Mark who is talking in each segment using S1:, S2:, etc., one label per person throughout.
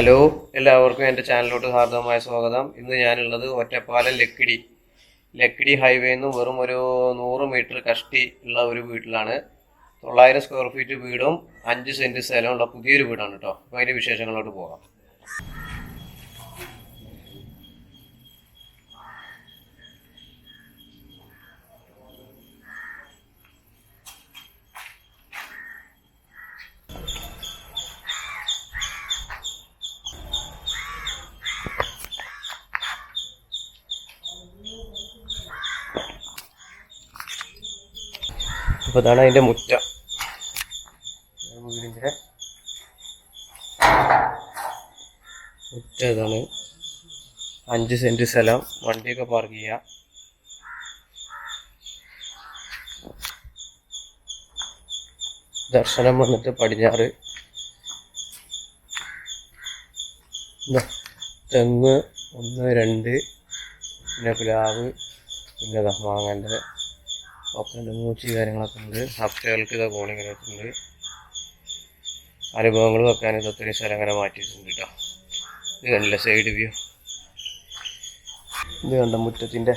S1: Hello എല്ലാവർക്കും എന്റെ ചാനലിലോട്ട് ഹാർദവമായ സ്വാഗതം. ഇന്ന് ഞാനുള്ളത് ഒറ്റപ്പാലം ലക്കിടി. ലക്കിടി ഹൈവേയിൽ നിന്നും വെറും ഒരു നൂറ് മീറ്റർ കഷ്ടി ഉള്ള ഒരു വീട്ടിലാണ്. തൊള്ളായിരം സ്ക്വയർ ഫീറ്റ് വീടും അഞ്ച് സെന്റ് സ്ഥലമുള്ള പുതിയൊരു വീടാണ് കേട്ടോ. അപ്പോൾ അതിന്റെ വിശേഷങ്ങളോട്ട് പോകാം. അപ്പോൾ ഇതാണ് അതിന്റെ മുറ്റ. വീടിന്റെ മുറ്റ ഇതാണ്. അഞ്ച് സെന്റ് സ്ഥലം. വണ്ടിയൊക്കെ പാർക്ക് ചെയ്യാം. ദർശനം വന്നിട്ട് പടിഞ്ഞാറ്. തെങ്ങ് ഒന്ന് രണ്ട് പിന്നെ പ്ലാവ് പിന്നെ മാങ്ങന്റെ ഒപ്പന്റെ മൂച്ചി കാര്യങ്ങളൊക്കെ ഉണ്ട്. അപ്പകൾക്ക് ഇതാ കോണിങ്ങനൊക്കെ ഉണ്ട് അനുഭവങ്ങൾ വെക്കാൻ ഇത് ഒത്തിരി സ്ഥലം അങ്ങനെ മാറ്റിയിട്ടുണ്ട് കേട്ടോ. ഇത് കണ്ടില്ല സൈഡ് വ്യൂ ഇത് കണ്ട മുറ്റത്തിന്റെ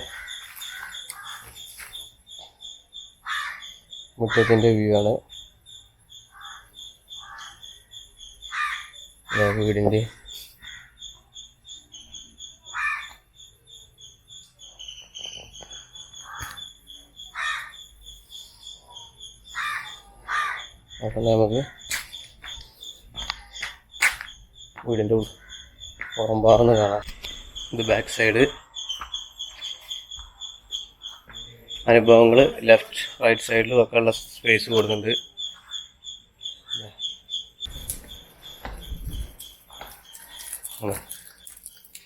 S1: മുറ്റത്തിന്റെ വ്യൂ ആണ്. വീടിന്റെ അപ്പം നമുക്ക് വീടിന്റെ ഉൾ- പുറം ഭാഗത്ത് കാണാം. ഇത് ബാക്ക് സൈഡ് അനുഭവങ്ങൾ ലെഫ്റ്റ് റൈറ്റ് സൈഡിലും ഒക്കെ ഉള്ള സ്പേസ് കൊടുക്കുന്നുണ്ട്.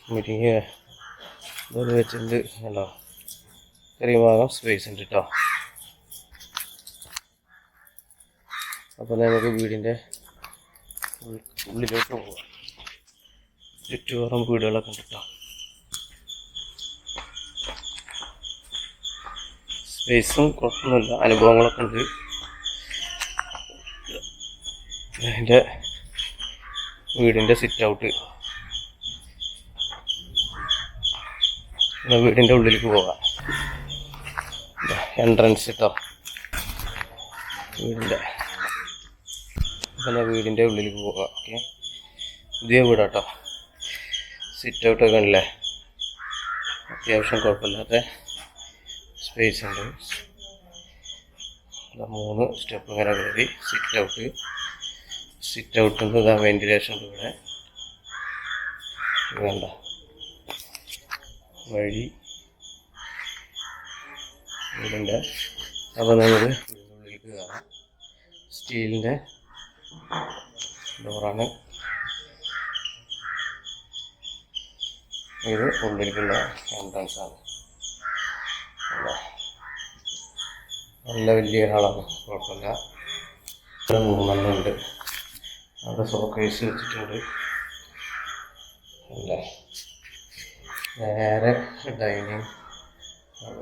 S1: മീറ്റിംഗ് ഇതൊരു വെച്ചിട്ടുണ്ട്. കണ്ടോ? ചെറിയ ഭാഗം സ്പേസ് ഉണ്ട് കേട്ടോ അപ്പോൾ നമുക്ക് വീടിന്റെ ഉള്ളിലോട്ട് പോകാം ചുറ്റുപാറും വീടുകളൊക്കെ ഉണ്ട് സ്പേസും കുഴപ്പമൊന്നുമില്ല. അനുഭവങ്ങളൊക്കെ ഉണ്ട്. അതിന്റെ വീടിന്റെ സിറ്റ് ഔട്ട് വീടിന്റെ ഉള്ളിലേക്ക് പോകാം എൻട്രൻസ് കേട്ടോ വീടിന്റെ പിന്നെ വീടിന്റെ ഉള്ളിലേക്ക് പോവുക ഓക്കെ? പുതിയ വീടാട്ടോ. സിറ്റ് ഔട്ട് ഔട്ടൊക്കെ ഉണ്ടല്ലേ അത്യാവശ്യം കുഴപ്പമില്ലാത്ത സ്പേസ് ഉണ്ട്. മൂന്ന് സ്റ്റെപ്പ് ഇങ്ങനെ കയറി സിറ്റ് ഔട്ട് സിറ്റ് ഔട്ടിൽ ഇതാ വെന്റിലേഷൻ ഉണ്ട് ഇവിടെ. വേണ്ട വഴി. വീടിന്റെ അപ്പോൾ നമ്മൾ ഉള്ളിലേക്ക് സ്റ്റീലിന്റെ ഡോറാണ് ഇത് ഉള്ളിലേക്കുള്ള എൻട്രൻസ് ആണ്. നല്ല വലിയ ഹാളാണ് കുഴപ്പമില്ല. മൂന്നെണ്ണം ഉണ്ട് അവിടെ സോക്കേസ് വെച്ചിട്ടുണ്ട്. അല്ലേ? നേരെ ഡൈനിങ് ഹാൾ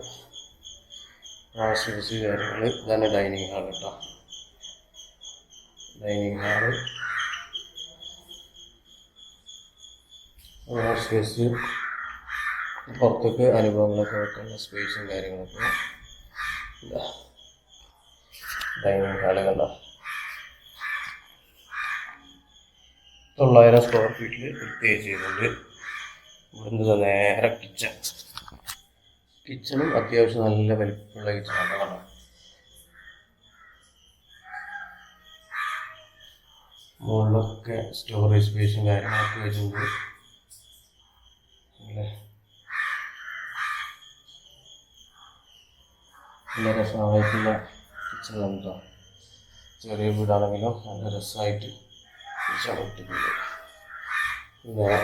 S1: വാഷ് കാര്യങ്ങൾ ഇതാണ് ഡൈനിങ് ഹാൾ കേട്ടോ ഡൈനിങ് ഹാൾ സ്പേസ് പുറത്തേക്ക് അനുഭവങ്ങളൊക്കെ വെക്കുന്ന സ്പേസും കാര്യങ്ങളൊക്കെ. ഡൈനിങ് ഹാൾ കണ്ട തൊള്ളായിരം സ്ക്വയർ ഫീറ്റിൽ പ്രത്യേകിച്ച് ചെയ്തിട്ടുണ്ട് ഇവിടുന്ന് നേരെ കിച്ചൺ കിച്ചണും അത്യാവശ്യം നല്ല വലിപ്പമുള്ള കിച്ചണാണ് കണ്ടോ മുകളിലൊക്കെ സ്റ്റോറേജ് സ്പേസും കാര്യങ്ങളൊക്കെ വരുമ്പോൾ നല്ല രസമായിട്ടുള്ള കിച്ചൺ ഉണ്ടോ ചെറിയ വീടാണെങ്കിലും നല്ല രസമായിട്ട് കിച്ചൺ ഇട്ടിട്ടുണ്ട്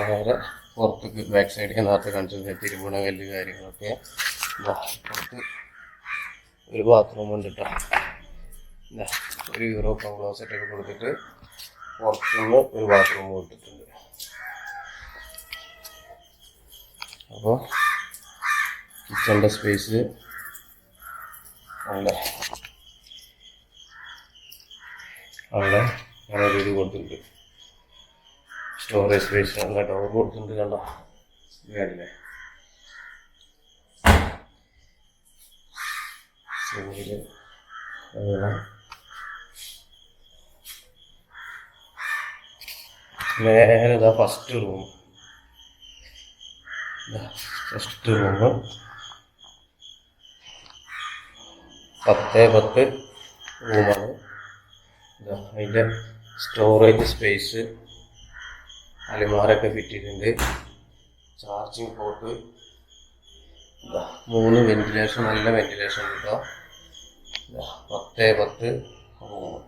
S1: നേരെ പുറത്തേക്ക് ബാക്ക് സൈഡിൽ നേരത്തെ കാണിച്ചത് തിരുമണ കല്ല് കാര്യങ്ങളൊക്കെ. പുറത്ത് ഒരു ബാത്റൂം ഉണ്ട് കേട്ടോ ഒരു യൂറോപ്പ് ക്ലോസറ്റൊക്കെ കൊടുത്തിട്ട് പുറത്തുനിന്ന് ഒരു ബാത്റൂം ഇട്ടിട്ടുണ്ട് അപ്പോൾ കിച്ചന്റെ സ്പേസ് അവിടെ അവിടെ ഞങ്ങൾ ഇത് കൊടുത്തിട്ടുണ്ട് സ്റ്റോറേജ് സ്പേസ് നല്ല ഡോർ കൊടുത്തിട്ടുണ്ട് കണ്ടോ ഇതല്ലേ സിങ്കിൽ നേരെ ഇതാ ഫസ്റ്റ് റൂം ഫസ്റ്റ് റൂം പത്ത് പത്ത് റൂമാണ് അതിന്റെ സ്റ്റോറേജ് സ്പേസ് അലിമാരൊക്കെ ഫിറ്റിട്ടുണ്ട് ചാർജിങ് പോർട്ട് മൂന്ന് വെന്റിലേഷൻ നല്ല വെന്റിലേഷൻ കിട്ടുക പത്ത് പത്ത് റൂം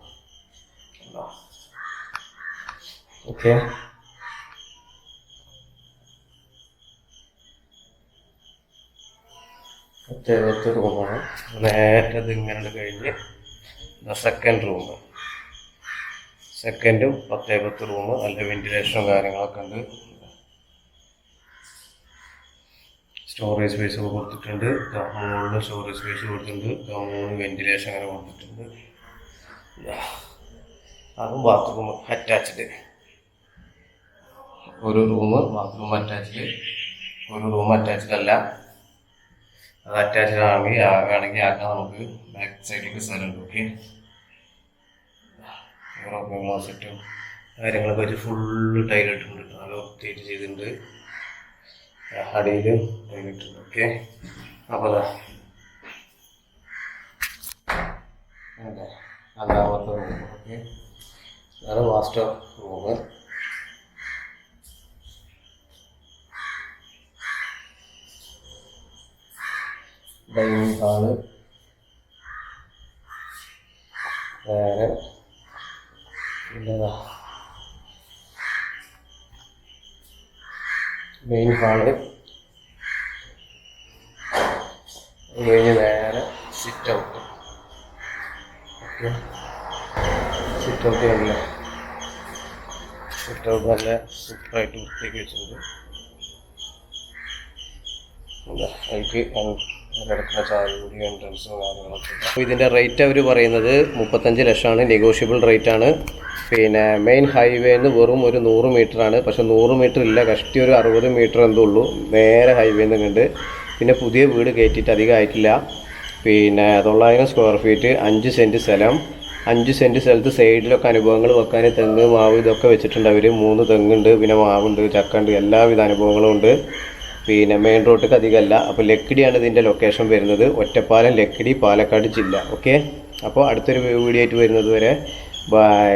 S1: പത്ത് പത്ത് റൂമാണ് നേരെ ഇങ്ങനെ കഴിഞ്ഞ് സെക്കൻഡ് റൂം സെക്കൻഡും പത്തേ പത്ത് റൂം നല്ല വെന്റിലേഷനും കാര്യങ്ങളൊക്കെ ഉണ്ട്. സ്റ്റോറേജ് സ്പേസ് ഒക്കെ കൊടുത്തിട്ടുണ്ട്. മുകളിൽ സ്റ്റോറേജ് സ്പേസ് കൊടുത്തിട്ടുണ്ട്. മൂന്ന് വെന്റിലേഷൻ അങ്ങനെ കൊടുത്തിട്ടുണ്ട്. അതും ബാത്റൂം അറ്റാച്ച്ഡ് ഒരു റൂം ബാത്റൂം അറ്റാച്ച്ഡ് ഒരു റൂം അറ്റാച്ച്ഡ് അല്ല. അത് അറ്റാച്ച്ഡ് ആണെങ്കിൽ വേണമെങ്കിൽ ആക്കാൻ നമുക്ക്. ബാക്ക് സൈഡിലേക്ക് സ്ഥലമുണ്ട് ഓക്കെ ക്ലോസറ്റും കാര്യങ്ങളൊക്കെ വെച്ച് ഫുള്ള് ടൈലിട്ടുണ്ട് നല്ല ഒപ്റ്റേറ്റ് ചെയ്തിട്ടുണ്ട്. അടിയിൽ ടൈലിട്ടുണ്ട് ഓക്കെ അപ്പോൾ അതാ. അതെ രണ്ടാമത്തെ റൂം ഓക്കെ അതാണ് മാസ്റ്റർ റൂം ഡൈനിങ് വേറെ. മെയിൻ ഹാൾ കഴിഞ്ഞ് നേരെ sit out okay sit out നല്ല സിറ്റ് ഔട്ട് നല്ല സൂപ്പറായിട്ട് വൃത്തിയാക്കി വെച്ചിട്ടുണ്ട്. എന്താ കിടക്കുന്ന ചായകൂടി എൻട്രൻസും കാര്യങ്ങളൊക്കെ. അപ്പോൾ ഇതിന്റെ റേറ്റ് അവർ പറയുന്നത് മുപ്പത്തഞ്ച് ലക്ഷമാണ്. നെഗോഷ്യബിൾ റേറ്റ് ആണ്. പിന്നെ മെയിൻ ഹൈവേന്ന് വെറും ഒരു നൂറ് ആണ്. പക്ഷെ നൂറ് മീറ്റർ ഇല്ല. കഷ്ടി ഒരു അറുപത് മീറ്റർ എന്തോ ഉള്ളൂ. നേരെ ഹൈവേ ഹൈവേന്ന് കണ്ട് പിന്നെ പുതിയ വീട് കയറ്റിയിട്ട് അധികം ആയിട്ടില്ല. പിന്നെ തൊള്ളായിരം സ്ക്വയർ ഫീറ്റ് അഞ്ച് സെന്റ് സ്ഥലം. അഞ്ച് സെന്റ് സ്ഥലത്ത് സൈഡിലൊക്കെ അനുഭവങ്ങൾ വെക്കാൻ തെങ്ങ് മാവ് ഇതൊക്കെ വെച്ചിട്ടുണ്ട് അവർ മൂന്ന് തെങ്ങുണ്ട് പിന്നെ മാവുണ്ട് ചക്കുണ്ട് എല്ലാവിധ അനുഭവങ്ങളും ഉണ്ട്. പിന്നെ മെയിൻ റോഡ് അധികമല്ല. അപ്പോൾ ലക്കിടിയാണ് ഇതിന്റെ ലൊക്കേഷൻ വരുന്നത്. ഒറ്റപ്പാലം ലക്കിടി പാലക്കാട് ജില്ല. ഓക്കെ അപ്പോൾ അടുത്തൊരു വീഡിയോ ആയിട്ട് വരുന്നത് വരെ. ബൈ